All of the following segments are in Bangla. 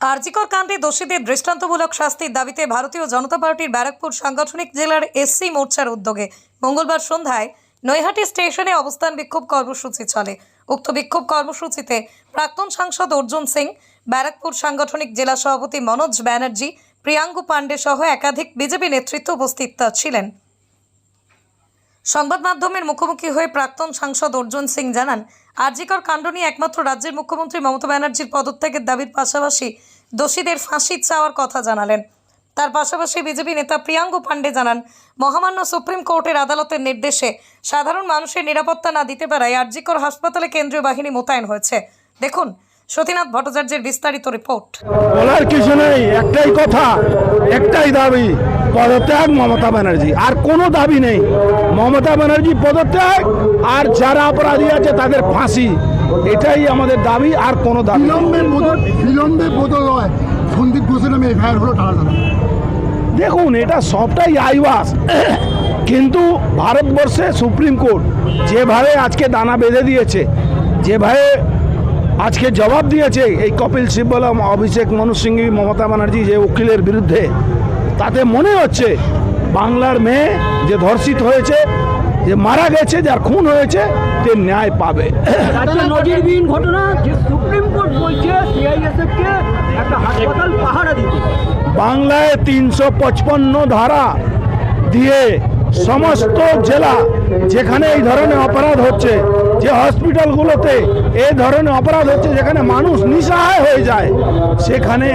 আরজিকর কাণ্ডে দোষীদের দৃষ্টান্তমূলক শাস্তির দাবিতে ভারতীয় জনতা পার্টির ব্যারাকপুর সাংগঠনিক জেলার এসসি মোর্চার উদ্যোগে মঙ্গলবার সন্ধ্যায় নৈহাটি স্টেশনে অবস্থান বিক্ষোভ কর্মসূচি চলে। উক্ত বিক্ষোভ কর্মসূচিতে প্রাক্তন সাংসদ অর্জুন সিং, ব্যারাকপুর সাংগঠনিক জেলা সভাপতি মনোজ ব্যানার্জি, প্রিয়াঙ্গু পাণ্ডে সহ একাধিক বিজেপি নেতৃত্ব উপস্থিত ছিলেন। সংবাদ মাধ্যমের মুখোমুখি হয়ে প্রাক্তন সাংসদ অর্জুন সিং জানান আরজিকর কাণ্ড নিয়ে একমাত্র রাজ্যের মুখ্যমন্ত্রী মমতা ব্যানার্জির পদত্যাগের দাবির পাশাপাশি দোষীদের ফাঁসি চাওয়ার কথা জানালেন। তার পাশাপাশি বিজেপি নেতা প্রিয়াঙ্গু পাণ্ডে জানান, মহামান্য সুপ্রিম কোর্টের আদালতের নির্দেশে সাধারণ মানুষের নিরাপত্তা না দিতে পারায় আরজিকর হাসপাতালে কেন্দ্রীয় বাহিনী মোতায়েন হয়েছে। দেখুন, সতীনাথ ভট্টাচার্যের বিস্তারিত রিপোর্ট। বলার কিছু নেই, একটাই কথা, একটাই দাবি। পদত্যাগ মমতা ব্যানার্জি। আর কোনো দাবি নেই। মমতা ব্যানার্জি পদত্যাগ আর যারা অপরাধী আছে তাদের ফাঁসি। এটাই আমাদের দাবি আর কোনো দাবি। বিলম্বে বদল বিলম্বে বদল হয় সন্দীপ ঘোষের নামে এফআইআর হলো দেখুন এটা সবটাই আইওয়াস। কিন্তু ভারতবর্ষে সুপ্রিম কোর্ট যেভাবে আজকে দানা বেঁধে দিয়েছে যেভাবে আজকে জবাব দিয়েছে এই কপিল সিব্বল অভিষেক মনু সিংহী মমতা ব্যানার্জি যে উকিলের বিরুদ্ধে তাতে মনে হচ্ছে বাংলার মেয়ে যে ধর্ষিত হয়েছে যে মারা গেছে যার খুন হয়েছে তে ন্যায় পাবে। নজিরবিহীন ঘটনা যে সুপ্রিম কোর্ট বলছে সিআইএসএফ একটা হাসপাতাল পাহারা দিতে। বাংলায় তিনশো পঁচপন্ন ধারা দিয়ে সমস্ত জেলা যেখানে এই ধরনের অপরাধ হচ্ছে যে হসপিটালগুলোতে এ ধরনের অপরাধ হচ্ছে যেখানে মানুষ নিঃসহায় হয়ে যায় সেখানে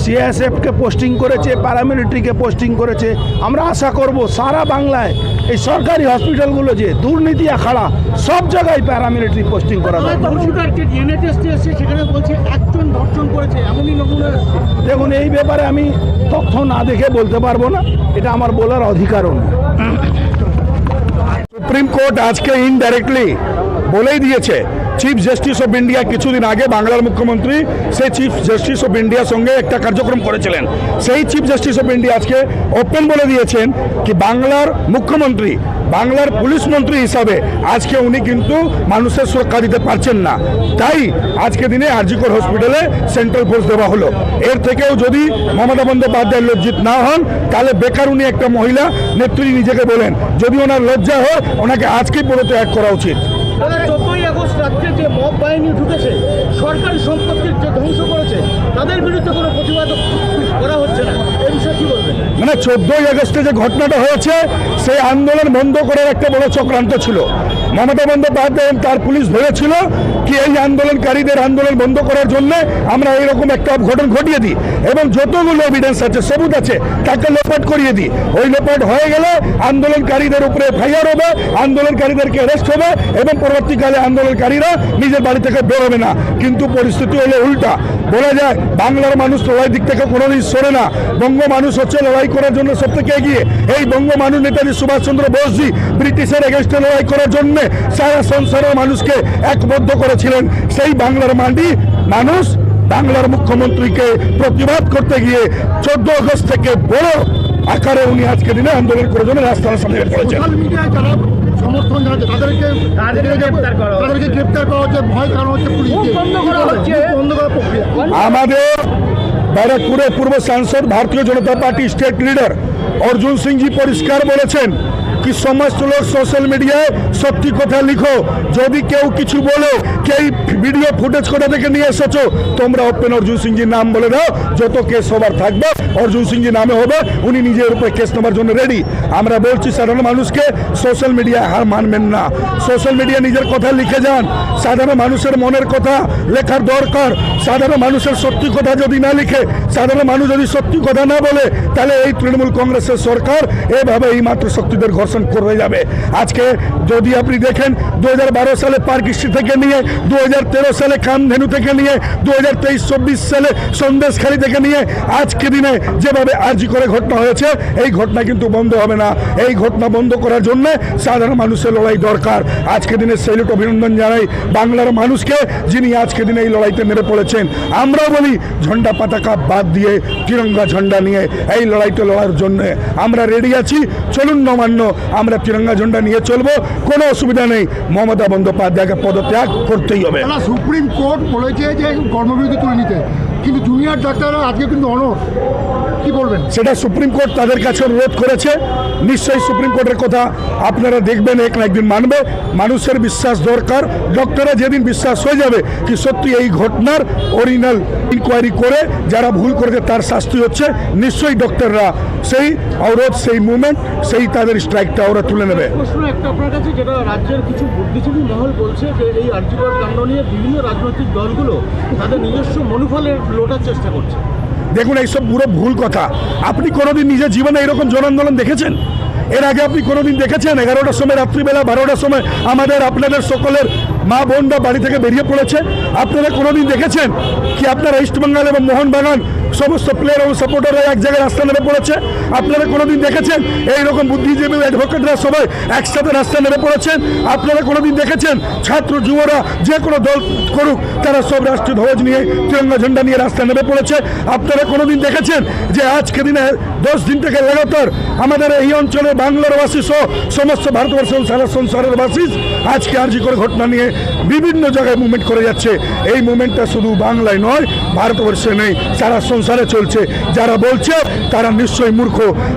সিএসএফকে পোস্টিং করেছে প্যারামিলিটারিকে পোস্টিং করেছে। আমরা আশা করব সারা বাংলায় এই সরকারি হসপিটালগুলো যে দুর্নীতি আখাড়া সব জায়গায় প্যারামিলিটারি পোস্টিং করা। দেখুন এই ব্যাপারে আমি তথ্য না দেখে বলতে পারব না এটা আমার বলার অধিকারও নেই। সুপ্রিম কোর্ট আজকে ইনডাইরেক্টলি বলেই দিয়েছে। চিফ জাস্টিস অফ ইন্ডিয়া কিছুদিন আগে বাংলার মুখ্যমন্ত্রী সেই চিফ জাস্টিস অফ ইন্ডিয়ার সঙ্গে একটা কার্যক্রম করেছিলেন। সেই চিফ জাস্টিস অফ ইন্ডিয়া আজকে ওপেন বলে দিয়েছেন কি বাংলার মুখ্যমন্ত্রী, বাংলার পুলিশ মন্ত্রী হিসাবে আজকে উনি কিন্তু মানুষের সুরক্ষা দিতে পারছেন না। তাই আজকে দিনে আরজিকর হসপিটালে সেন্ট্রাল ফোর্স দেওয়া হলো। এর থেকেও যদি মমতা বন্দ্যোপাধ্যায় লজ্জিত না হন, তাহলে বেকার উনি একটা মহিলা, নেত্রী নিজেকে বলেন। যদি ওনার লজ্জা হয়, ওনাকে আজকেই পদত্যাগ করা উচিত। দাদা চোদ্দই আগস্ট রাত্রে যে মব বাহিনী ঢুকেছে, সরকারি সম্পত্তির যে ধ্বংস করেছে, তাদের বিরুদ্ধে কোনো প্রতিবাদ করা হচ্ছে না। মানে চোদ্দই আগস্টে যে ঘটনাটা হয়েছে, সেই আন্দোলন বন্ধ করার একটা বড় চক্রান্ত ছিল। মমতা বন্দ্যোপাধ্যায় তার পুলিশ ধরেছিল কি এই আন্দোলনকারীদের আন্দোলন বন্ধ করার জন্য আমরা এইরকম একটা অঘটন ঘটিয়ে দিই? এবং যতগুলো এভিডেন্স আছে, সবুজ আছে, তাকে লোপাট করিয়ে দিই। ওই লোপাট হয়ে গেলে আন্দোলনকারীদের উপরে এফআইআর হবে, আন্দোলনকারীদেরকে অ্যারেস্ট হবে এবং পরবর্তীকালে আন্দোলনকারীরা নিজের বাড়ি থেকে বেরোবে না। কিন্তু পরিস্থিতি হলো উল্টা। বলা যায়, বাংলার মানুষ লড়াই দিক থেকে কোনোদিন সরে না। বঙ্গ মানুষ হচ্ছে লড়াই করার জন্য সব থেকে এগিয়ে। এই বঙ্গ মানুষ নেতাজি সুভাষচন্দ্র বোসজি ব্রিটিশের এগেনস্টে লড়াই করার জন্য সারা সংসারের মানুষকে একবদ্ধ করেছিলেন সেই বাংলার মাটি মানুষ বাংলার মুখ্যমন্ত্রীকে প্রতিবাদ করতে গিয়ে চোদ্দ আগস্ট থেকে বড় আকারে উনি আজকে দিনে আন্দোলন করার জন্য রাস্তার সামনে করেছেন। সমর্থন জানাচ্ছে তাদেরকে তাদেরকে গ্রেপ্তার করা হচ্ছে। ভয় কারণ হচ্ছে বন্ধ করা হচ্ছে। বন্ধ করার প্রক্রিয়া। আমাদের ব্যারাকপুরের পূর্ব সাংসদ Bharatiya Janata party state leader Arjun Singhji পরিষ্কার বলেছেন কি সমস্ত লোক সোশ্যাল মিডিয়ায় সত্যি কথা লিখো যদি কেউ কিছু বলো কে এই ভিডিও ফুটেজ কোথা থেকে নিয়ে এসেছ, তোমরা ওপেন অর্জুন সিংজির নাম বলে দাও, যত কেস হবার থাকবে, অর্জুন সিংজি নামে হবে, উনি নিজের উপরে কেস নেওয়ার জন্য রেডি আমরা বলছি, সাধারণ মানুষকে সোশ্যাল মিডিয়া হার মানবেন না। সোশ্যাল মিডিয়া নিজের কথা লিখে যান। সাধারণ মানুষের মনের কথা লেখার দরকার। সাধারণ মানুষের সত্যি কথা যদি না লিখে, সাধারণ মানুষ যদি সত্যি কথা না বলে, তাহলে এই তৃণমূল কংগ্রেসের সরকার এভাবে এই মাত্র শক্তিদের ঘর্ষণ করে যাবে। আজকে যদি আপনি দেখেন দু হাজার বারো সালে পার্কিস্ট্রি থেকে নিয়ে দু হাজার তেরো সালে কামধেনু থেকে নিয়ে দু হাজার তেইশ সালে সন্দেশখালী থেকে নিয়ে, আজকে দিনে যেভাবে আর্জি করে ঘটনা হয়েছে, এই ঘটনা কিন্তু বন্ধ হবে না। এই ঘটনা বন্ধ করার জন্য সাধারণ মানুষের লড়াই দরকার। আজকে দিনে সেলুট অভিনন্দন জানাই বাংলার মানুষকে, যিনি আজকে দিনে এই লড়াইতে নেমে পড়েছেন। আমরাও বলি ঝন্ডা পতাকা বাদ দিয়ে, তিরঙ্গা ঝন্ডা নিয়ে এই লড়াইতে লড়ার জন্য আমরা রেডি আছি। চলুন নমান্য আমরা তিরঙ্গা ঝন্ডা নিয়ে চলবো কোনো অসুবিধা নেই। মমতা বন্দ্যোপাধ্যায়কে পদত্যাগ করতেই হবে। সুপ্রিম কোর্ট বলেছে যে কর্মবিরতি তুলে নিতে কিন্তু জুনিয়র ডাক্তাররা আজকে কিন্তু অনর কি বলবেন? সেটা সুপ্রিম কোর্ট তাদের কাছে অনুরোধ করেছে। নিশ্চয়ই সুপ্রিম কোর্টের কথা আপনারা দেখবেন এক না একদিন মানবে। মানুষের বিশ্বাস দরকার। ডক্টররা যেদিন বিশ্বাস হয়ে যাবে কি সত্যি এই ঘটনার অরিজিনাল ইনকোয়ারি করে যারা ভুল করেছে তার শাস্তি হচ্ছে। নিশ্চয়ই ডক্টররা সেই অবরোধ সেই মুভমেন্ট সেই তাদের স্ট্রাইকটা ওরা তুলে নেবে। প্রশ্ন একটা আপনার কাছে যেটা রাজ্যের কিছু বুদ্ধিজীবী মহল বলছে যে এই আর্যিকর কাণ্ড নিয়ে বিভিন্ন রাজনৈতিক দলগুলো তাদের নিজস্ব মনোফলের লোটার চেষ্টা করছে। দেখুন এইসব পুরো ভুল কথা। আপনি কোনোদিন নিজের জীবনে এরকম জন আন্দোলন দেখেছেন? এর আগে আপনি কোনোদিন দেখেছেন? এগারোটার সময় রাত্রিবেলা বারোটার সময় আমাদের আপনাদের সকলের মা বোনরা বাড়ি থেকে বেরিয়ে পড়েছে। আপনারা কোনোদিন দেখেছেন কি আপনারা ইস্টবেঙ্গল এবং মোহনবাগান সমস্ত প্লেয়ার এবং সাপোর্টাররা এক জায়গায় রাস্তা নেমে পড়েছে। আপনারা কোনোদিন দেখেছেন? এইরকম বুদ্ধিজীবী অ্যাডভোকেটরা সবাই একসাথে রাস্তা নেমে পড়েছেন। আপনারা কোনোদিন দেখেছেন? ছাত্র, যুবরা, যে কোনো দল করুক, তারা সব রাষ্ট্রীয় ধ্বজ নিয়ে, তিরঙ্গা ঝান্ডা নিয়ে রাস্তা নেমে পড়েছে। আপনারা কোনোদিন দেখেছেন যে আজকে দিনে দশ দিন থেকে লাগাতার আমাদের এই অঞ্চলে বাংলার বাসী সহ সমস্ত ভারতবর্ষ এবং সারা সংসারের বাসী আজকে আর্জি করে ঘটনা নিয়ে বিভিন্ন জায়গায় মুভমেন্ট করে যাচ্ছে। এই মুভমেন্টটা শুধু বাংলায় নয়, ভারতবর্ষে নেই, সারা সংসারে চলছে। যারা বলছে, তারা নিশ্চয়ই মূর্খ।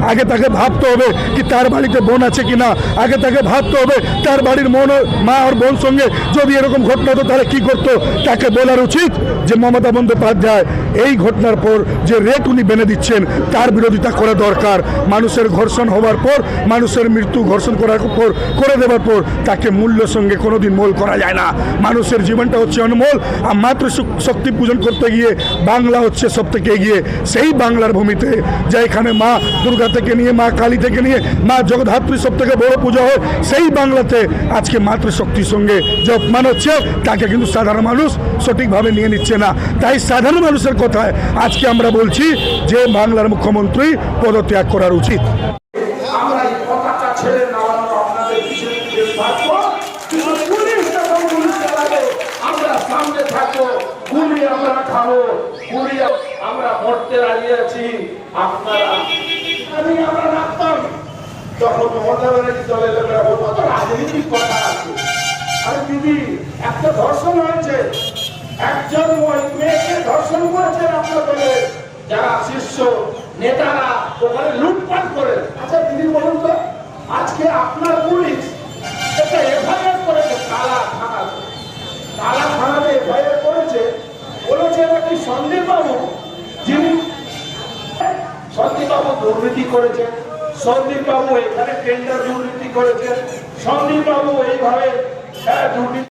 আগে তাকে ভাবতে হবে কি তার বাড়িতে বোন আছে কিনা। আগে তাকে ভাবতে হবে, তার বাড়ির মন, মা আর বোন সঙ্গে যদি এরকম ঘটনা হতো, তাহলে কি করতো? তাকে বলার উচিত যে, মমতা বন্দ্যোপাধ্যায়, এই ঘটনার পর যে রেট উনি বেঁধে দিচ্ছেন, তার বিরোধিতা করা দরকার। মানুষের ঘর্ষণ হওয়ার পর, মানুষের মৃত্যু ঘর্ষণ করার পর, করে দেওয়ার পর, তাকে মূল্য সঙ্গে কোনোদিন মোল করা যায় না। মানুষের জীবনটা হচ্ছে অনমোল। আর মাতৃ শক্তি পূজন করতে গিয়ে বাংলা হচ্ছে সব থেকে এগিয়ে সেই বাংলার ভূমিতে যে এখানে মা দুর্গা থেকে নিয়ে, মা কালী থেকে নিয়ে, মা জগধাত্রী সব থেকে বড় পুজো হয়, সেই বাংলাতে আজকে মাতৃশক্তির সঙ্গে যে অপমান হচ্ছে। তাকে কিন্তু সাধারণ মানুষ সঠিকভাবে নিয়ে নিচ্ছে না। তাই সাধারণ মানুষের কথায় আজকে আমরা বলছি যে বাংলার মুখ্যমন্ত্রী পদত্যাগ করার উচিত। মরতে রাজি আছি, আপনারা আমি আমরা রাখতাম তখন মমতা দলের লোকেরা বলব তো রাজনীতির কথা আছে? আরে দিদি, একটা ধর্ষণ হয়েছে। একজন মেয়েকে ধর্ষণ করেছেন আপনার দলের যারা শীর্ষ নেতারা ওখানে লুটপাট করে। আচ্ছা দিদি, বলুন তো, আজকে আপনার পুলিশ একটা এফআইআর করেছে কালা থানাতে। কালা থানাতে এফআইআর করেছে। বলেছে নাকি সন্দীপ দুর্নীতি করেছে সন্দীপ বাবু এখানে টেন্ডার দুর্নীতি করেছে সন্দীপ বাবু এইভাবে হ্যাঁ, দুর্নীতি